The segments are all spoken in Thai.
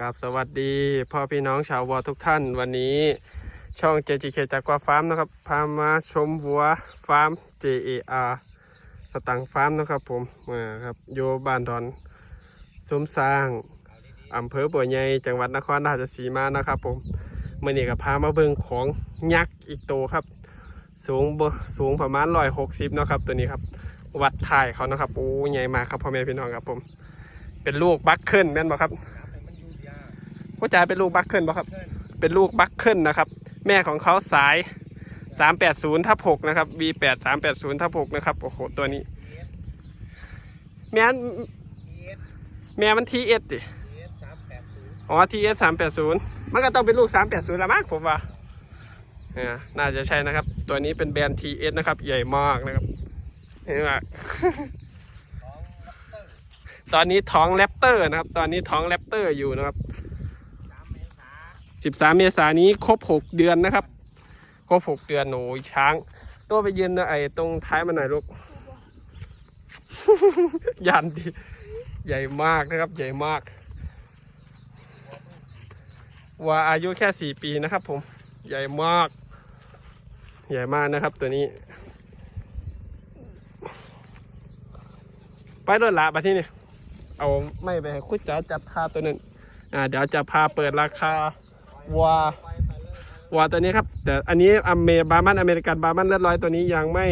กับสวัสดีพ่อพี่น้องชาววัวทุกท่านวันนี้ ช่อง JGK จากกัวฟาร์มนะครับ พามาชมวัวฟาร์ม JAR สตังฟาร์มนะครับผมมาครับโยบ้านดอนซุ้มสร้างอำเภอบัวใหญ่จังหวัดนครราชสีมานะครับ ผมเมื่อนี้ก็พามาเบิ่งของยักษ์อีกตัวครับ สูงสูงประมาณร้อยหกสิบนะครับตัวนี้ครับ วัดถ่ายเขานะครับโอ้ใหญ่มากครับพ่อแม่พี่น้องครับผม เป็นลูกบัคเคิลแม่นบ่ครับ พ่อจ๋าเป็นลูกบัคเคิลบ่ครับ เป็นลูกบัคเคิลนะครับ แม่ของเขาสาย 380ทับ6นะครับ V8 380ทับ6นะครับ โอ้โห ตัวนี้ แม่นแม่มัน TS ดิอ๋อ TS 380มันก็ต้องเป็นลูก380ละมั้งผมว่าเออน่าจะใช่นะครับ ตัวนี้เป็นแบรนด์ TS นะครับ ใหญ่มากนะครับเห็นไหมตอนนี้ท้องแรปเตอร์นะครับ ตอนนี้ท้องแรปเตอร์อยู่นะครับ 13เมษายนนี้ครบ6เดือนนะครับ ครบ6เดือนโหนูช้าง ตัวไปยืนไอ้ตรงท้ายมันหน่อยลูก ยันดีใหญ่มากนะครับ ใหญ่มากว่าอายุแค่4ปีนะครับผมใหญ่มาก ใหญ่มากนะครับตัวนี้ ไปรถละมาที่นี่เอาไม่ไปให้คุณจ๋าจับพาตัวนั้นอ่าเดี๋ยวจะพาเปิดราคา วัววัวตัวนี้ครับ แต่อันนี้อเมบามันอเมริกันบามันเลือดร้อยตัวนี้ยังไม่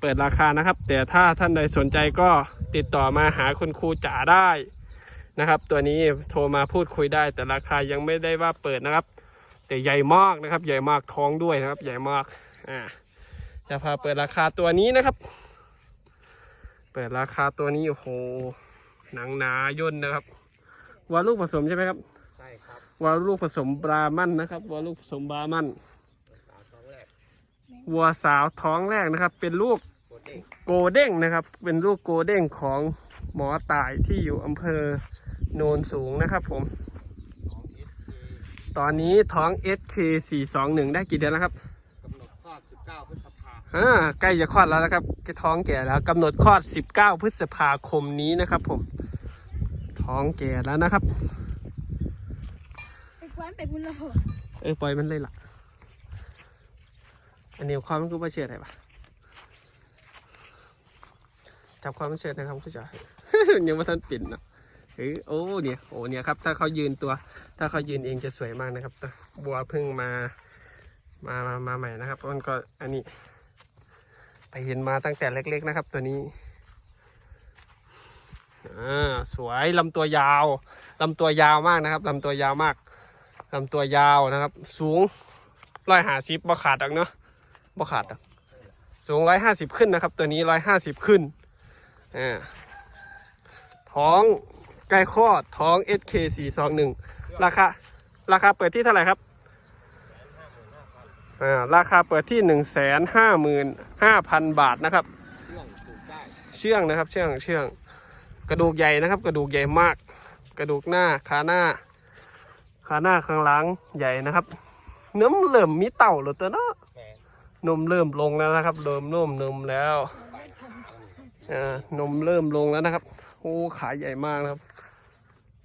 เปิดราคานะครับ แต่ถ้าท่านใดสนใจก็ติดต่อมาหาคุณครูจ๋าได้นะครับ ตัวนี้โทรมาพูดคุยได้ แต่ราคายังไม่ได้ว่าเปิดนะครับ แต่ใหญ่มากนะครับ ใหญ่มากท้องด้วยนะครับ ใหญ่มากอ่าจะพาเปิดราคาตัวนี้นะครับ เปิดราคาตัวนี้โอ้โหหนังหนาย่นนะครับวัวลูกผสมใช่ไหมครับ ช่ครับวัวลูกผสมบรามันนะครับวัวลูกผสมบรามันสาวท้องแรกวัวสาวท้องแรกนะครับ เป็นลูกโคเด้งโกเด้งนะครับ เป็นลูกโกเด้งของหมอตายที่อยู่อำเภอโนนสูงนะครับผม ของเอสเตอนนี้ท้อง SK 421 ได้กี่เดือนแล้วครับกำหนดคลอด 19 พฤษภาอ่าใกล้จะคลอดแล้วนะครับท้องแก่แล้วกำหนดคลอด 19 พฤษภาคมนี้นะครับผม ท้องแก่แล้วนะครับ ไปกวนไปบุญละหเออปล่อยมันเลยล่ะ อันนี้ความมันคือว่าเชื่ออะไรปะจับความมันเชื่อนะครับคุณจ๋ายังไม่ทันปิ่นเนาะเฮ้ยโอ้เนี่ยโอ้เนี่ยครับ ถ้าเขายืนตัว ถ้าเขายืนเองจะสวยมากนะครับบัวเพิ่งมามามามาใหม่นะครับมันก็อันนี้ ไปเห็นมาตั้งแต่เล็ก ๆนะครับ ตัวนี้อ่าสวยลำตัวยาวลำตัวยาวมากนะครับลำตัวยาวมาก ลำตัวยาวนะครับ สูงร้อยห้าสิบบ่ขาดดักเนาะบ่ขาดดักสูงร้อยห้าสิบขึ้นนะครับ ตัวนี้ร้อยห้าสิบขึ้นอ่าท้องใกล้คลอดท้อง SK สี่สองหนึ่งราคาราคาเปิดที่เท่าไหร่ครับอ่าราคาเปิดที่หนึ่งแสนห้าหมื่นห้าพันบาทนะครับ เชื่องถูกได้เชื่องนะครับเชื่องเชื่องกระดูกใหญ่นะครับ กระดูกใหญ่มาก กระดูกหน้าขาหน้า ขาหน้าข้างหลังใหญ่นะครับ เนื้อเริ่มมีเต่าหรือตัวเนาะแหมนมเริ่มลงแล้วนะครับ เริ่มนุ่มนมแล้วอ่านมเริ่มลงแล้วนะครับ โอ้ขาใหญ่มากนะครับ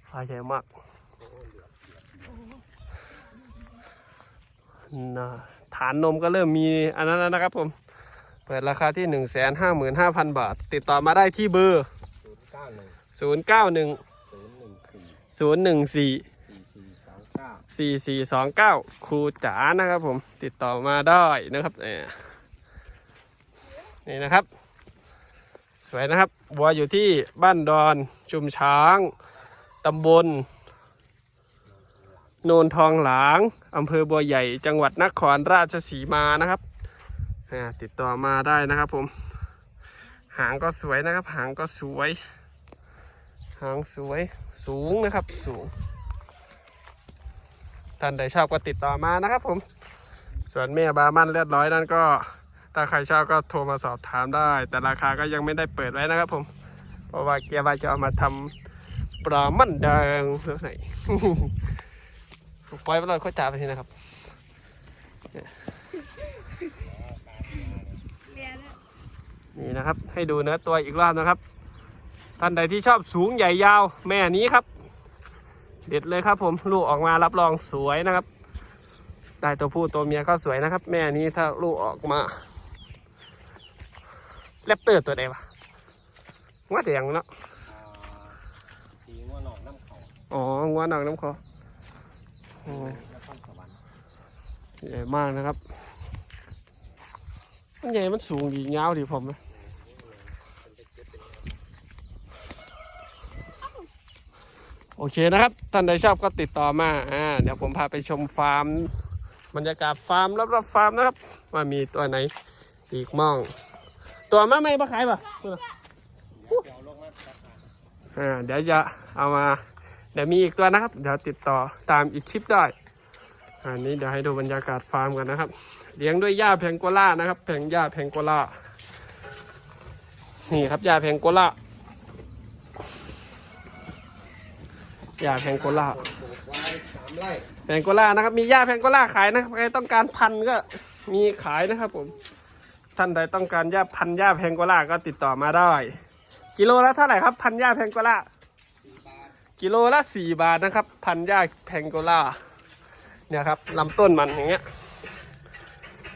ขาใหญ่มากนะฐานนมก็เริ่มมีอันนั้นแล้วนะครับผม เปิดราคาที่หนึ่งแสนห้าหมื่นห้าพันบาท ติดต่อมาได้ที่เบอร์091ศูนย์เก้าหนึ่ง014ศูนย์หนึ่งสี่4429 สี่สี่สองเก้าครูจ๋านะครับผมติดต่อมาได้นะครับเนี่ยนี่นะครับ สวยนะครับบัวอยู่ที่บ้านดอนชุมช้างตำบล โนนทองหลางอำเภอบัวใหญ่จังหวัดนครราชสีมานะครับติดต่อมาได้นะครับผมหางก็สวยนะครับ หางก็สวย หางสวยสูงนะครับสูง ท่านใดชอบก็ติดต่อมานะครับผม ส่วนแม่บามันเรียบร้อยนั่นก็ถ้าใครชอบก็โทรมาสอบถามได้ แต่ราคาก็ยังไม่ได้เปิดไว้นะครับผม เพราะว่าเกียร์ว่าจะเอามาทำปลามันแดงเพื่อไหนปล่อยไปเลยเขาจ่าไปทีนะครับนี่นะครับ ให้ดูเนื้อตัวอีกรอบนะครับ ท่านใดที่ชอบสูงใหญ่ยาว แม่นี้ครับ เด็ดเลยครับผมลูกออกมารับรองสวยนะครับ ได้ตัวผู้ตัวเมียก็สวยนะครับ แม่นี้ถ้าลูกออกมาแรปเตอร์ตัวใดวะว่าแต่ยังเนาะสีงัวนอกน้ำคออ๋องัวหนังน้ำคอใหญ่มากนะครับ มันใหญ่มันสูงดียาวดีผมนะ โอเคนะครับ ท่านใดชอบก็ติดต่อมาอ่าเดี๋ยวผมพาไปชมฟาร์ม บรรยากาศฟาร์มรอบๆฟาร์มนะครับ ว่ามีตัวไหนอีกมั่งตัวมาไม่มาขายปะเดี๋ยวเดี๋ยวลงมาอ่าเดี๋ยวจะเอามา เดี๋ยวมีอีกตัวนะครับ เดี๋ยวติดต่อตามอีกคลิปได้อันนี้เดี๋ยวให้ดูบรรยากาศฟาร์มกันนะครับ เลี้ยงด้วยหญ้าแพงโกล่านะครับแพงหญ้าแพงโกล่านี่ครับหญ้าแพงโกล่า หญ้าแพงโกล่าปลูกไว้สาแพงโกล่านะครับ มีหญ้าแพงโกล่าขายนะครับใครต้องการพันก็มีขายนะครับผม ท่านใดต้องการหญ้าพันหญ้าแพงโกล่าก็ติดต่อมาได้ กิโลละเท่าไหร่ครับ พันหญ้าแพงโกล่ากิโลละสี่บาทนะครับ พันหญ้าแพงโกล่าเนี่ยครับลำต้นมันอย่างเงี้ย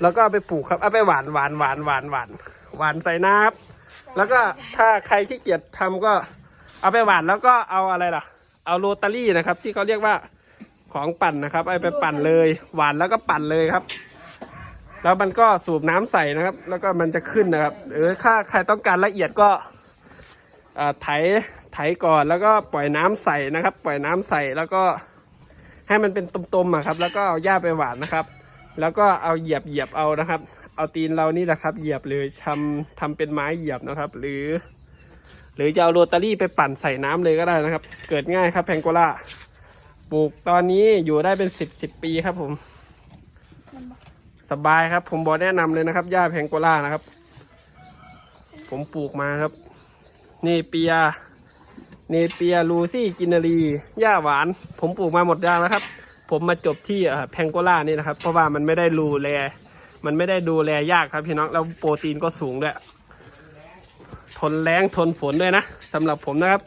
แล้วก็ไปปลูกครับเอาไปหวานหวานหวานหวานหวานหวานใส่น้ำแล้วก็ถ้าใครขี้เกียจทำก็เอาไปหวานแล้วก็เอาอะไรล่ะ เอาโรตารี่นะครับ ที่เขาเรียกว่าของปั่นนะครับเอาไปปั่นเลยหวานแล้วก็ปั่นเลยครับ แล้วมันก็สูบน้ำใส่นะครับ แล้วก็มันจะขึ้นนะครับเออถ้าใครต้องการละเอียดก็อ่าไถไถก่อนแล้วก็ปล่อยน้ำใส่นะครับ ปล่อยน้ำใส่แล้วก็ให้มันเป็นตมๆอะครับ แล้วก็เอาหญ้าไปหวานนะครับ แล้วก็เอาเหยียบเหยียบเอานะครับ เอาตีนเรานี่แหละครับ เหยียบเลยทำทำเป็นไม้เหยียบนะครับ หรือ หรือจะเอาโรตารี่ไปปั่นใส่น้ำเลยก็ได้นะครับ เกิดง่ายครับแพงโกล่าปลูกตอนนี้อยู่ได้เป็นสิบสิบปีครับผม สบายครับ ผมบอกแนะนำเลยนะครับหญ้าแพงโกล่านะครับ ผมปลูกมาครับเนเปียเนเปียลูซี่กินารีหญ้าหวาน ผมปลูกมาหมดยางแล้วครับ ผมมาจบที่แพงโกล่านี่นะครับ เพราะว่ามันไม่ได้รูแลมันไม่ได้ดูแลยากครับพี่น้องแล้วโปรตีนก็สูงด้วย ทนแรงทนฝนด้วยนะสำหรับผมนะครับ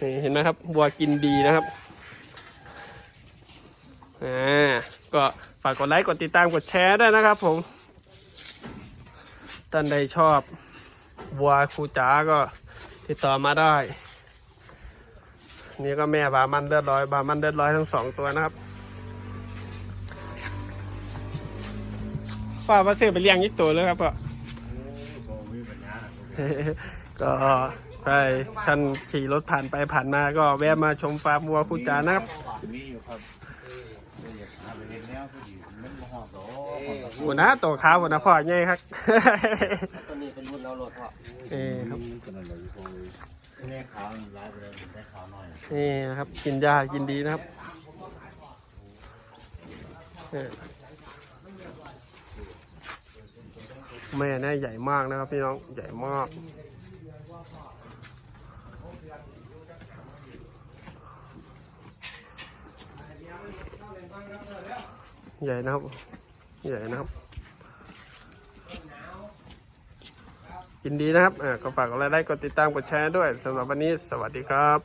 นี่เห็นไหมครับบัวกินดีนะครับอ่าก็ฝากกดไลค์กดติดตามกดแชร์ด้วยนะครับ ผมท่านใดชอบวัวครูจ๋าก็ติดต่อมาได้ นี่ก็แม่บามันเลือดร้อย บามันเลือดร้อยทั้งสองตัวนะครับป้าว่าซื้อไปเลี้ยงยี่ตัวเลยครับพ่อ ก็ใช่ท่านขี่รถผ่านไปผ่านมาก็แวะมาชมฟาร์มวัวครูจ๋านะครับมีอยู่ครับอาไปเห็นแนวพอดีมันมาหอดโตหัวหน้าตัวขาวหัวหน้าพ่อใหญ่ครับตัวนี้เป็นรุ่นเอาโหลดพ่อนี่ครับกันอะไรอยู่พอแม่ขาวร้ายไปเลยแม่ขาวหน่อยนี่นะครับกินยากินดีนะครับนี่ แม่เนี่ยใหญ่มากนะครับพี่น้องใหญ่มากใหญ่นะครับ ใหญ่นะครับกินดีนะครับ อ่าก็ฝากกดไลค์กดติดตาม กดแชร์ด้วยสำหรับวันนี้ สวัสดีครับ